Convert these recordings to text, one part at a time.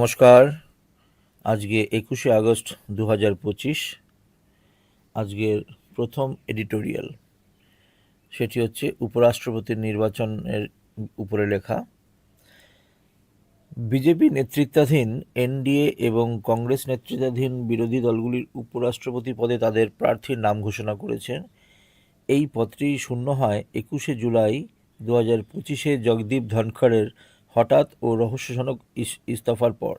নমস্কার। আজকে একুশে আগস্ট দু হাজার পঁচিশ। আজকের প্রথম এডিটোরিয়াল। সেটি হচ্ছে উপরাষ্ট্রপতির নির্বাচনের উপরে লেখা। বিজেপি নেতৃত্বাধীন এনডিএ এবং কংগ্রেস নেতৃত্বাধীন বিরোধী দলগুলির উপরাষ্ট্রপতি পদে তাদের প্রার্থীর নাম ঘোষণা করেছে। এই পদটি শূন্য হয় একুশে জুলাই দু হাজার পঁচিশে জগদীপ ধনখড়ের হঠাৎ ও রহস্যজনক ইস্তফার পর।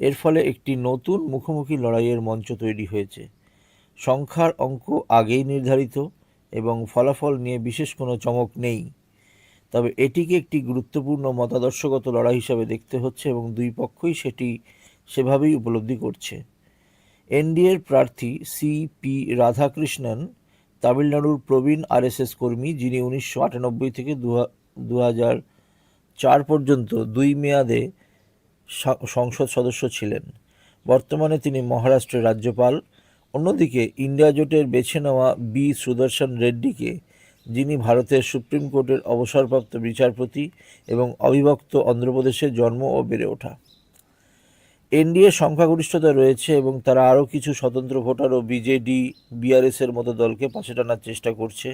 এর ফলে একটি নতুন মুখোমুখি লড়াইয়ের মঞ্চ তৈরি হয়েছে। সংখ্যার অঙ্ক আগেই নির্ধারিত এবং ফলাফল নিয়ে বিশেষ কোনো চমক নেই। তবে এটিকে একটি গুরুত্বপূর্ণ মতাদর্শগত লড়াই হিসাবে দেখতে হচ্ছে এবং দুই পক্ষই সেটি সেভাবেই উপলব্ধি করছে। এনডিএর প্রার্থী সি পি রাধাকৃষ্ণন, তামিলনাড়ুর প্রবীণ আরএসএস কর্মী যিনি উনিশশো আটানব্বই থেকে দু হাজার চার পর্যন্ত দুই মেয়াদে সংসদ সদস্য ছিলেন। বর্তমানে তিনি মহারাষ্ট্রের রাজ্যপাল। অন্যদিকে ইন্ডিয়া জোটের বেছে নেওয়া বি সুদর্শন রেড্ডিকে, যিনি ভারতের সুপ্রিম কোর্টের অবসরপ্রাপ্ত বিচারপতি এবং অবিভক্ত অন্ধ্রপ্রদেশে জন্ম ও বেড়ে ওঠা। এনডিএ সংখ্যাগরিষ্ঠতা রয়েছে এবং তারা আরও কিছু স্বতন্ত্র ভোটার ও বিজেডি, বিআরএসের মতো দলকে পাশে টানার চেষ্টা করছে।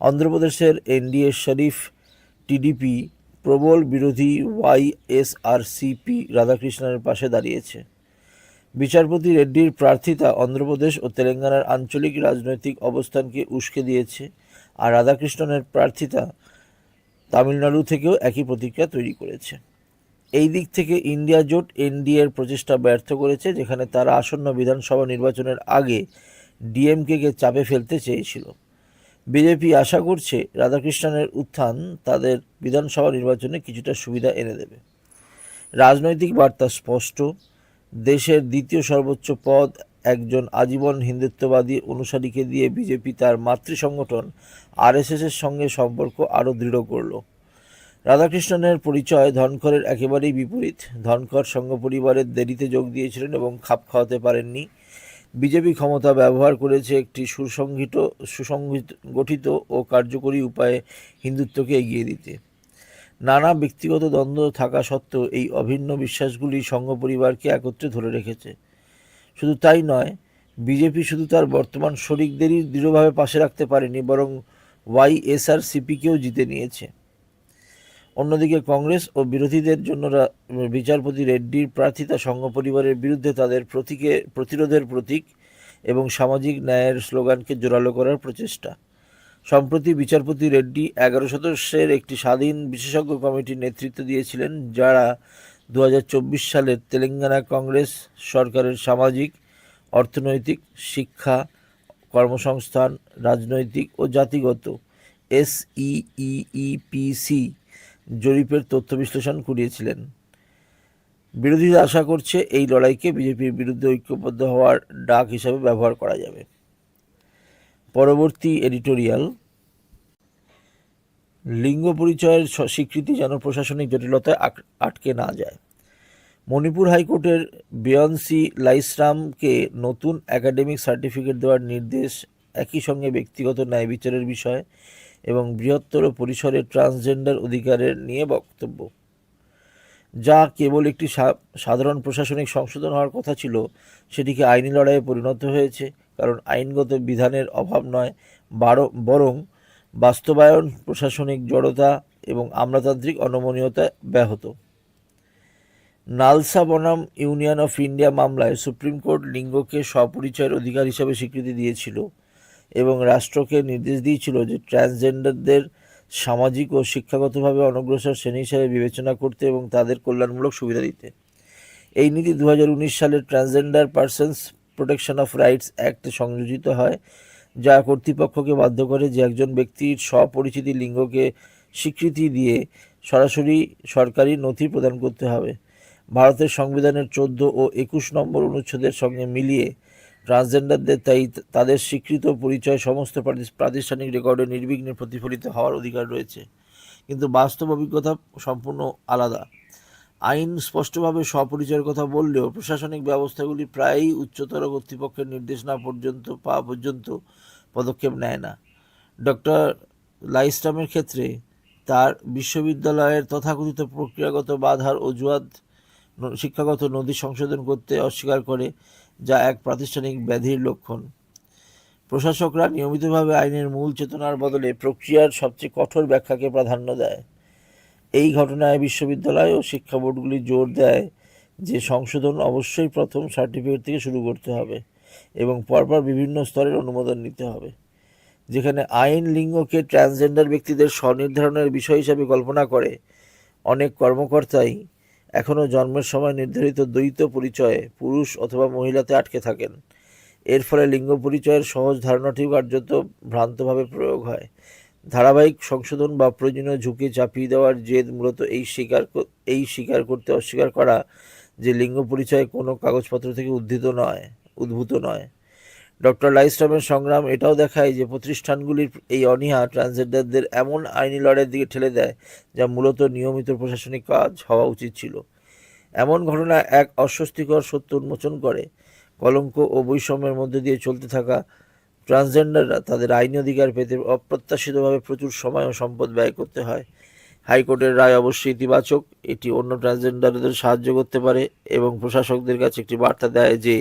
অন্ধ্রপ্রদেশের এনডিএ শরীফ, টিডিপি প্রবল বিরোধী ওয়াইএসআরসিপি রাধাকৃষ্ণনের পাশে দাঁড়িয়েছে। বিচারপতি রেড্ডির প্রার্থিতা অন্ধ্রপ্রদেশ ও তেলেঙ্গানার আঞ্চলিক রাজনৈতিক অবস্থানকে উস্কে দিয়েছে আর রাধাকৃষ্ণনের প্রার্থিতা তামিলনাড়ু থেকেও একই প্রতিক্রিয়া তৈরি করেছে। এই দিক থেকে ইন্ডিয়া জোট এনডিএর প্রচেষ্টা ব্যর্থ করেছে, যেখানে তারা আসন্ন বিধানসভা নির্বাচনের আগে ডিএমকেকে চাপে ফেলতে চেয়েছিল। বিজেপি আশা করছে রাধাকৃষ্ণনের উত্থান তাদের বিধানসভা নির্বাচনে কিছুটা সুবিধা এনে দেবে। রাজনৈতিক বার্তা স্পষ্ট। দেশের দ্বিতীয় সর্বোচ্চ পদ একজন আজীবন হিন্দুত্ববাদী অনুসারীকে দিয়ে বিজেপি তার মাতৃ সংগঠন আরএসএসের সঙ্গে সম্পর্ক আরও দৃঢ় করল। রাধাকৃষ্ণনের পরিচয় ধনখরের একেবারেই বিপরীত। ধনখর সংঘ পরিবারের দেরিতে যোগ দিয়েছিলেন এবং খাপ খাওয়াতে পারেননি। বিজেপি ক্ষমতা ব্যবহার করেছে একটি সুসংগঠিত সুসংগঠিত গঠিত ও কার্যকরী উপায়ে হিন্দুত্বকে এগিয়ে দিতে। নানা ব্যক্তিগত দ্বন্দ্ব থাকা সত্ত্বেও এই অভিন্ন বিশ্বাসগুলি সংঘ পরিবারকে একত্রে ধরে রেখেছে। শুধু তাই নয়, বিজেপি শুধু তার বর্তমান শরিকদেরই দৃঢ়ভাবে পাশে রাখতে পারেনি, বরং ওয়াইএসআর সিপিকেও জিতে নিয়েছে। অন্যদিকে কংগ্রেস ও বিরোধীদের জন্য বিচারপতি রেড্ডির প্রার্থিতা সংঘ পরিবারের বিরুদ্ধে তাদের প্রতীকে, প্রতিরোধের প্রতীক এবং সামাজিক ন্যায়ের স্লোগানকে জোরালো করার প্রচেষ্টা। সম্প্রতি বিচারপতি রেড্ডি এগারো সদস্যের একটি স্বাধীন বিশেষজ্ঞ কমিটির নেতৃত্ব দিয়েছিলেন, যারা দু হাজার চব্বিশ সালের তেলেঙ্গানা কংগ্রেস সরকারের সামাজিক, অর্থনৈতিক, শিক্ষা, কর্মসংস্থান, রাজনৈতিক ও জাতিগত, এস ইইপিসি জরিপের তথ্য বিশ্লেষণ করিয়েছিলেন। বিরোধীরা আশা করছে এই লড়াইকে বিজেপির বিরুদ্ধে ঐক্যবদ্ধ হওয়ার ডাক হিসাবে ব্যবহার করা যাবে। পরবর্তী এডিটোরিয়াল। লিঙ্গ পরিচয়ের স্বীকৃতি যেন প্রশাসনিক জটিলতায় আটকে না যায়। মণিপুর হাইকোর্টের বেয়ন্সি লাইসরামকে নতুন একাডেমিক সার্টিফিকেট দেওয়ার নির্দেশ একই সঙ্গে ব্যক্তিগত ন্যায় বিচারের বিষয় এবং বৃহত্তর পরিসরে ট্রান্সজেন্ডার অধিকারের নিয়ে বক্তব্য। যা কেবল একটি সাধারণ প্রশাসনিক সংশোধন হওয়ার কথা ছিল, সেটিকে আইনি লড়াইয়ে পরিণত হয়েছে, কারণ আইনগত বিধানের অভাব নয়, বারো, বরং বাস্তবায়ন, প্রশাসনিক জড়তা এবং আমলাতান্ত্রিক অনমনীয়তা ব্যাহত। নালসা বনাম ইউনিয়ন অফ ইন্ডিয়া মামলায় সুপ্রিম কোর্ট লিঙ্গকে স্বপরিচয়ের অধিকার হিসাবে স্বীকৃতি দিয়েছিল। এবং রাষ্ট্রকে নির্দেশ দিয়েছিল যে ট্রান্সজেন্ডারদের সামাজিক ও শিক্ষাগতভাবে অনগ্রসর শ্রেণি হিসাবে বিবেচনা করতে এবং তাদের কল্যাণমূলক সুবিধা দিতে। এই নীতি দু হাজার উনিশ সালের transgender persons protection of rights অ্যাক্টে সংযোজিত হয়, যা কর্তৃপক্ষকে বাধ্য করে যে একজন ব্যক্তির স্বপরিচিতি লিঙ্গকে স্বীকৃতি দিয়ে সরাসরি সরকারি নথি প্রদান করতে হবে। ভারতের সংবিধানের চোদ্দ ও একুশ নম্বর অনুচ্ছেদের সঙ্গে মিলিয়ে ট্রান্সজেন্ডারদের, তাই তাদের স্বীকৃত পরিচয় সমস্ত প্রাতিষ্ঠানিক রেকর্ডে নির্বিঘ্নে প্রতিফলিত হওয়ার অধিকার রয়েছে। কিন্তু বাস্তব অভিজ্ঞতা সম্পূর্ণ আলাদা। আইন স্পষ্টভাবে স্বপরিচয়ের কথা বললেও প্রশাসনিক ব্যবস্থাগুলি প্রায়ই উচ্চতর কর্তৃপক্ষের নির্দেশ না পর্যন্ত পাওয়া পর্যন্ত পদক্ষেপ নেয় না। ডক্টর লাইস্টামের ক্ষেত্রে তার বিশ্ববিদ্যালয়ের তথাকথিত প্রক্রিয়াগত বাধার অজুহাত শিক্ষাগত নথি সংশোধন করতে অস্বীকার করে, যা এক প্রাতিষ্ঠানিক ব্যাধির লক্ষণ। প্রশাসকরা নিয়মিতভাবে আইনের মূল চেতনার বদলে প্রক্রিয়ার সবচেয়ে কঠোর ব্যাখ্যাকে প্রাধান্য দেয়। এই ঘটনায় বিশ্ববিদ্যালয় ও শিক্ষা বোর্ডগুলি জোর দেয় যে সংশোধন অবশ্যই প্রথম সার্টিফিকেট থেকে শুরু করতে হবে এবং পরপর বিভিন্ন স্তরের অনুমোদন নিতে হবে, যেখানে আইন, লিঙ্গকে ট্রান্সজেন্ডার ব্যক্তিদের স্বনির্ধারণের বিষয় হিসাবে কল্পনা করে অনেক কর্মকর্তাই এখনও জন্মের সময় নির্ধারিত দ্বৈত পরিচয়ে পুরুষ অথবা মহিলাতে আটকে থাকেন। এর ফলে লিঙ্গ পরিচয়ের সহজ ধারণাটিও কার্যত ভ্রান্তভাবে প্রয়োগ হয়। ধারাবাহিক সংশোধন বা প্রয়োজনীয় ঝুঁকি চাপিয়ে দেওয়ার জেদ মূলত এই স্বীকার এই স্বীকার করতে অস্বীকার করা যে লিঙ্গ পরিচয় কোনো কাগজপত্র থেকে উদ্ধৃত নয়, উদ্ভূত নয়। ডক্টর লাইস্ট্রমের সংগ্রাম এটাও দেখায় যে প্রতিষ্ঠানগুলির এই অনীহা ট্রান্সজেন্ডারদের এমন আইনি লড়াইয়ের দিকে ঠেলে দেয় যা মূলত নিয়মিত প্রশাসনিক কাজ হওয়া উচিত ছিল। এমন ঘটনা এক অস্বস্তিকর সত্য উন্মোচন করে। কলঙ্ক ও বৈষম্যের মধ্যে দিয়ে চলতে থাকা ট্রান্সজেন্ডাররা তাদের আইনি অধিকার পেতে অপ্রত্যাশিতভাবে প্রচুর সময় ও সম্পদ ব্যয় করতে হয়। হাইকোর্টের রায় অবশ্যই ইতিবাচক, এটি অন্য ট্রান্সজেন্ডারদের সাহায্য করতে পারে এবং প্রশাসকদের কাছে একটি বার্তা দেয় যে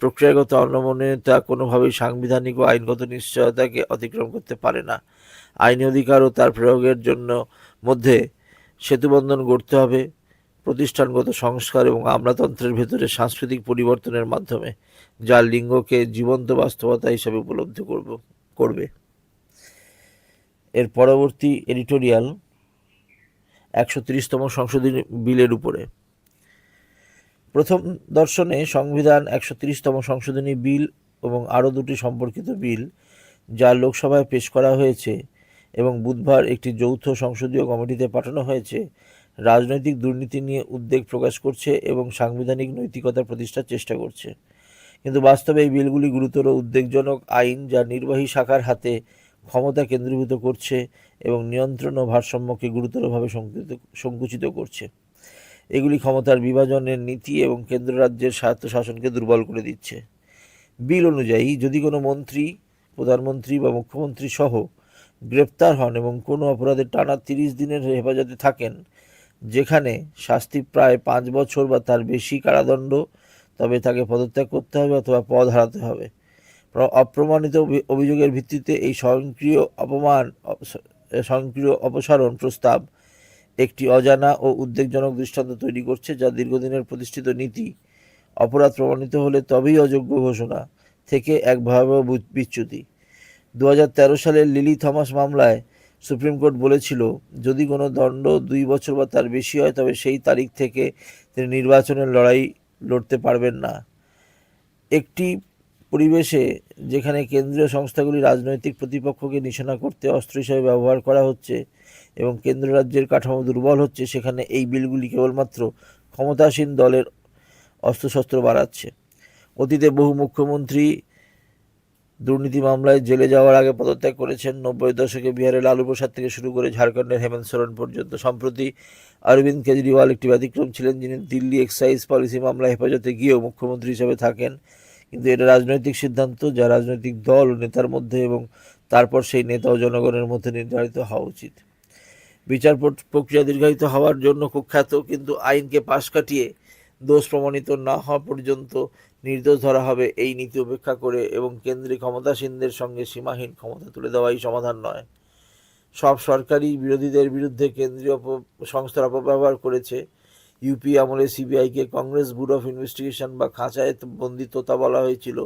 প্রক্রিয়াগত অনমনীয়তা কোনোভাবেই সাংবিধানিক ও আইনগত নিশ্চয়তাকে অতিক্রম করতে পারে না। আইনি অধিকার ও তার প্রয়োগের জন্য মধ্যে সেতুবন্ধন গড়তে হবে, প্রতিষ্ঠানগত সংস্কার এবং আমলাতন্ত্রের ভেতরে সাংস্কৃতিক পরিবর্তনের মাধ্যমে, যা লিঙ্গকে জীবন্ত বাস্তবতা হিসেবে উপলব্ধি করব, করবে। এর পরবর্তী এডিটোরিয়াল একশো তিরিশতম সংশোধনী বিলের উপরে। প্রথম দর্শনে সংবিধান একশো তিরিশতম সংশোধনী বিল এবং আরও দুটি সম্পর্কিত বিল, যা লোকসভায় পেশ করা হয়েছে এবং বুধবার একটি যৌথ সংসদীয় কমিটিতে পাঠানো হয়েছে, রাজনৈতিক দুর্নীতি নিয়ে উদ্বেগ প্রকাশ করছে এবং সাংবিধানিক নৈতিকতা প্রতিষ্ঠার চেষ্টা করছে। কিন্তু বাস্তবে এই বিলগুলি গুরুতর উদ্বেগজনক আইন যা নির্বাহী শাখার হাতে ক্ষমতা কেন্দ্রীভূত করছে এবং নিয়ন্ত্রণ ও ভারসাম্যকে গুরুতরভাবে সংকুচিত সংকুচিত করছে। এগুলি ক্ষমতার বিভাজনের নীতি এবং কেন্দ্র রাজ্যের স্বায়ত্তশাসনকে দুর্বল করে দিচ্ছে। বিল অনুযায়ী, যদি কোনো মন্ত্রী, প্রধানমন্ত্রী বা মুখ্যমন্ত্রী সহ গ্রেপ্তার হন এবং কোনো অপরাধে টানা তিরিশ দিনের হেফাজতে থাকেন, যেখানে শাস্তি প্রায় পাঁচ বছর বা তার বেশি কারাদণ্ড, তবে তাকে পদত্যাগ করতে হবে অথবা পদ হারাতে হবে। অপ্রমাণিত অভিযোগের ভিত্তিতে এই স্বয়ংক্রিয় অপমান স্বয়ংক্রিয় অপসারণ প্রস্তাব একটি অজানা ও উদ্বেগজনক দৃষ্টান্ত তৈরি করছে যা দীর্ঘদিনের প্রতিষ্ঠিত নীতি। অপরাধ প্রমাণিত হলে তবেই অযোগ্য ঘোষণা থেকে এক ভয়াবহ বিচ্যুতি। দু হাজার তেরো সালের লিলি থমাস মামলায় সুপ্রিম কোর্ট বলেছিল, যদি কোনো দণ্ড দুই বছর বা তার বেশি হয়, তবে সেই তারিখ থেকে তিনি নির্বাচনের লড়াই লড়তে পারবেন না। একটি পরিবেশে যেখানে কেন্দ্রীয় সংস্থাগুলি রাজনৈতিক প্রতিপক্ষকে নিশানা করতে অস্ত্র হিসেবে ব্যবহার করা হচ্ছে এবং কেন্দ্র রাজ্যের কাঠামো দুর্বল হচ্ছে, সেখানে এই বিলগুলি কেবলমাত্র ক্ষমতাসীন দলের অস্ত্রশস্ত্র বাড়াচ্ছে। অতীতে বহু মুখ্যমন্ত্রী দুর্নীতি মামলায় জেলে যাওয়ার আগে পদত্যাগ করেছেন। নব্বই দশকে বিহারের লালু প্রসাদ থেকে শুরু করে ঝাড়খণ্ডের হেমন্ত সোরেন পর্যন্ত। সম্প্রতি অরবিন্দ কেজরিওয়াল একটি ব্যতিক্রম ছিলেন, যিনি দিল্লি এক্সাইজ পলিসি মামলায় হেফাজতে গিয়েও মুখ্যমন্ত্রী হিসেবে থাকেন। কিন্তু এটা রাজনৈতিক সিদ্ধান্ত, যা রাজনৈতিক দল ও নেতার মধ্যে এবং তারপর সেই নেতা ও জনগণের মধ্যে নির্ধারিত হওয়া উচিত। বিচার প্রক- প্রক্রিয়া দীর্ঘায়িত হওয়ার জন্য কুখ্যাত কিন্তু আইনকে পাশ কাটিয়ে দোষ প্রমাণিত না হওয়া পর্যন্ত নির্দোষ ধরা হবে এই নীতি উপেক্ষা করে এবং কেন্দ্রীয় ক্ষমতাসীনদের সঙ্গে সীমাহীন ক্ষমতা তুলে দেওয়াই সমাধান নয়। সব সরকারি বিরোধীদের বিরুদ্ধে কেন্দ্রীয় সংস্থার অপব্যবহার করেছে ইউপি আমলে সিবিআইকে কংগ্রেস ব্যুরো অফ ইনভেস্টিগেশন বা খাঁচায় বন্দি তোতা বলা হয়েছিল।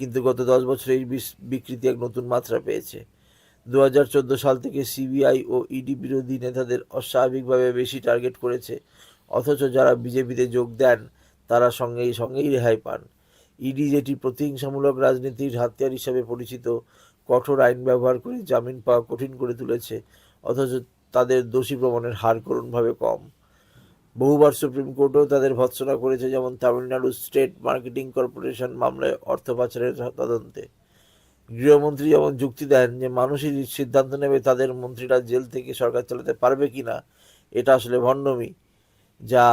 কিন্তু গত দশ বছরে এই বিকৃতি এক নতুন মাত্রা পেয়েছে। দু হাজার চোদ্দ সাল থেকে সিবিআই ও ইডি বিরোধী নেতাদের অস্বাভাবিকভাবে বেশি টার্গেট করেছে। অথচ যারা বিজেপিতে যোগ দেন, তারা সঙ্গেই সঙ্গেই রেহাই পান। ইডি যেটি প্রতিহিংসামূলক রাজনীতির হাতিয়ার হিসাবে পরিচিত, কঠোর আইন ব্যবহার করে জামিন পাওয়া কঠিন করে তুলেছে, অথচ তাদের দোষী প্রমাণের হার করুণভাবে কম। বহুবার সুপ্রিম কোর্টও তাদের ভৎসনা করেছে, যেমন তামিলনাড়ু স্টেট মার্কেটিং কর্পোরেশন মামলায় অর্থ পাচারের তদন্তে। গৃহমন্ত্রী যেমন যুক্তি দেন যে মানুষই সিদ্ধান্ত নেবে তাদের মন্ত্রীরা জেল থেকে সরকার চালাতে পারবে কি না, এটা আসলে ভণ্ডমি, যা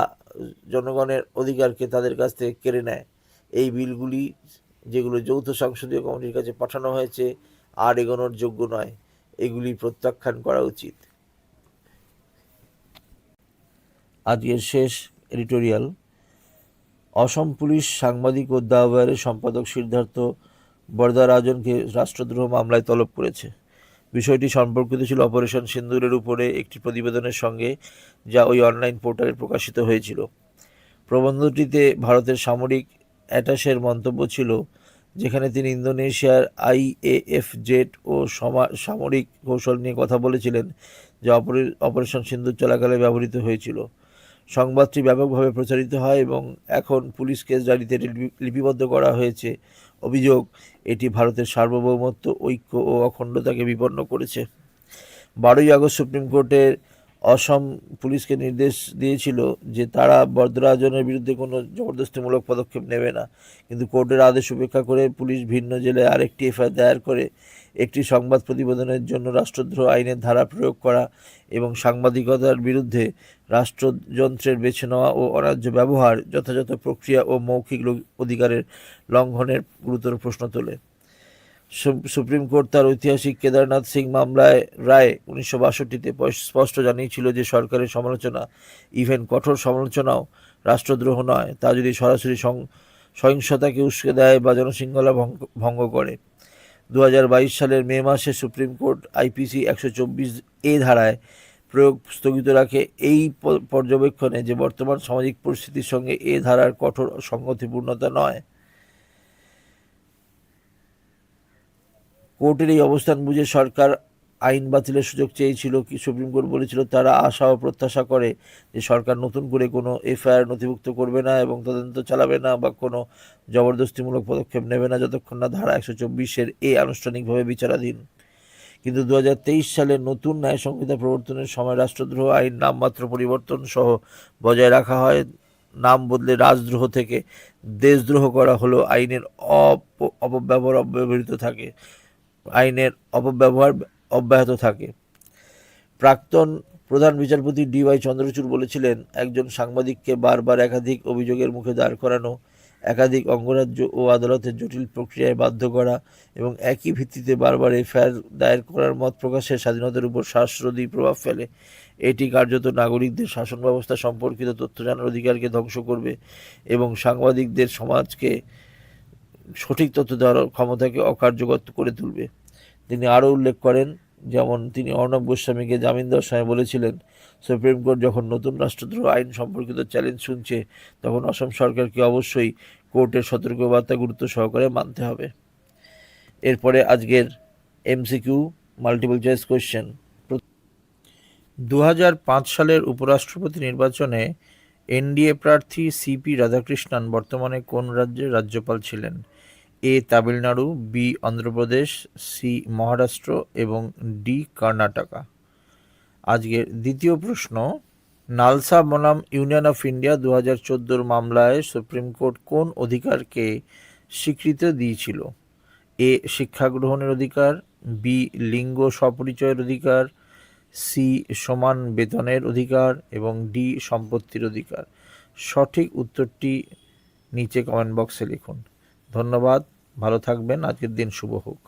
জনগণের অধিকারকে তাদের কাছ থেকে কেড়ে নেয়। এই বিলগুলি যেগুলো যৌথ সংসদীয় কমিটির কাছে পাঠানো হয়েছে, আর এগোনোর যোগ্য নয়, এগুলি প্রত্যাখ্যান করা উচিত। আজকের শেষ এডিটোরিয়াল। অসম পুলিশ সাংবাদিক ও দাওয়ারের সম্পাদক সিদ্ধার্থ বরদারাজনকে রাষ্ট্রদ্রোহ মামলায় তলব করেছে। বিষয়টি সম্পর্কিত ছিল অপারেশন সিন্দুরের উপরে একটি প্রতিবেদনের সঙ্গে, যা ওই অনলাইন পোর্টালে প্রকাশিত হয়েছিল। প্রবন্ধটিতে ভারতের সামরিক অ্যাটাসের মন্তব্য ছিল, যেখানে তিনি ইন্দোনেশিয়ার আইএএফ জেট ও সমা- সামরিক কৌশল নিয়ে কথা বলেছিলেন, যা অপারে- অপারেশন সিন্দুর চলাকালে ব্যবহৃত হয়েছিল। সংবাদটি ব্যাপকভাবে প্রচারিত হয় এবং এখন পুলিশ কেস জারিতে লিপিবদ্ধ করা হয়েছে। অভিযোগ, এটি ভারতের সার্বভৌমত্ব, ঐক্য ও অখণ্ডতাকে বিপন্ন করেছে। বারোই আগস্ট সুপ্রিম কোর্টের অসম পুলিশকে নির্দেশ দিয়েছিল যে তারা বরদরাজনের বিরুদ্ধে কোনো জবরদস্তিমূলক পদক্ষেপ নেবে না। কিন্তু কোর্টের আদেশ উপেক্ষা করে পুলিশ ভিন্ন জেলায় আরেকটি এফআইআর দায়ের করে একটি সংবাদ প্রতিবেদনের জন্য রাষ্ট্রদ্রোহ আইনের ধারা প্রয়োগ করা এবং সাংবাদিকতার বিরুদ্ধে রাষ্ট্রযন্ত্রের বেছে নেওয়া ও অন্যায্য ব্যবহার, যথাযথ প্রক্রিয়া ও মৌখিক অধিকারের লঙ্ঘনের গুরুতর প্রশ্ন তোলে। সুপ্রিম কোর্ট তার ঐতিহাসিক কেদারনাথ সিং মামলায় রায় উনিশশো বাষট্টিতে স্পষ্ট জানিয়েছিল যে সরকারের সমালোচনা ইভেন কঠোর সমালোচনাও রাষ্ট্রদ্রোহ নয়। তা যদি সরাসরি সহিংসতাকে উস্কে দেয় বা জনশৃঙ্খলা ভঙ্গ ভঙ্গ করে। দু হাজার বাইশ সালের মে মাসে সুপ্রিম কোর্ট আইপিসি একশো চব্বিশ এ ধারায় প্রয়োগ স্থগিত রাখে এই পর্যবেক্ষণে যে বর্তমান সামাজিক পরিস্থিতির সঙ্গে এ ধারার কঠোর সংগতিপূর্ণতা নয়। কোর্টের এই অবস্থান বুঝে সরকার আইন বাতিলের সুযোগ চেয়েছিল। কি সুপ্রিম কোর্ট বলেছিল, তারা আশা ও প্রত্যাশা করে যে সরকার নতুন করে কোনো এফআইআর নথিভুক্ত করবে না এবং তদন্ত চালাবে না বা কোনো জবরদস্তিমূলক পদক্ষেপ নেবে না যতক্ষণ না ধারা একশো চব্বিশের এ আনুষ্ঠানিকভাবে বিচারাধীন। কিন্তু দু হাজার তেইশ সালে নতুন ন্যায় সংহিতা প্রবর্তনের সময় রাষ্ট্রদ্রোহ আইন নামমাত্র পরিবর্তন সহ বজায় রাখা হয়। নাম বদলে রাজদ্রোহ থেকে দেশদ্রোহ করা হলো আইনের অপ- অপব্যবহার অব্যবহৃত থাকে। আইনের অপব্যবহার অব্যাহত থাকে। প্রাক্তন প্রধান বিচারপতি ডিওয়াই চন্দ্রচূড় বলেছিলেন, একজন সাংবাদিককে বারবার একাধিক অভিযোগের মুখে দাঁড় করানো, একাধিক অঙ্গরাজ্য ও আদালতের জটিল প্রক্রিয়ায় বাধ্য করা এবং একই ভিত্তিতে বারবার এফআইআর দায়ের করার মত প্রকাশের স্বাধীনতার উপর শ্বাসরোধী প্রভাব ফেলে, এটি কার্যত নাগরিকদের শাসন ব্যবস্থা সম্পর্কিত তথ্য জানার অধিকারকে ধ্বংস করবে এবং সাংবাদিকদের সমাজকে সঠিক তথ্য দেওয়ার ক্ষমতাকে অকার্যকর করে তুলবে। তিনি আরও উল্লেখ করেন, যেমন তিনি অর্ণব গোস্বামীকে জামিন দেওয়ার সময় বলেছিলেন, সুপ্রিম কোর্ট যখন নতুন রাষ্ট্রদ্রোহ আইন সম্পর্কিত চ্যালেঞ্জ শুনছে, তখন অসম সরকারকে অবশ্যই কোর্টের সতর্কবার্তা গুরুত্ব সহকারে মানতে হবে। এরপরে আজকের এমসিকিউ মাল্টিপল চয়েস কোয়েশ্চেন দু হাজার পাঁচ সালের উপরাষ্ট্রপতি নির্বাচনে এনডিএ প্রার্থী সিপি রাধাকৃষ্ণন বর্তমানে কোন রাজ্যের রাজ্যপাল ছিলেন? A Tamil Nadu, B Andhra Pradesh, C Maharashtra এবং ডি কর্ণাটকা। আজকের দ্বিতীয় প্রশ্ন, নালসা বনাম ইউনিয়ন অফ ইন্ডিয়া দু হাজার চোদ্দোর মামলায় সুপ্রিম কোর্ট কোন অধিকারকে স্বীকৃতি দিয়েছিল? এ শিক্ষা গ্রহণের অধিকার, বি লিঙ্গ স্বপরিচয়ের অধিকার, সি সমান বেতনের অধিকার এবং ডি সম্পত্তির অধিকার। সঠিক উত্তরটি নিচে কমেন্ট বক্সে লিখুন। ধন্যবাদ ভালো থাকবেন আজকের দিন শুভ হোক।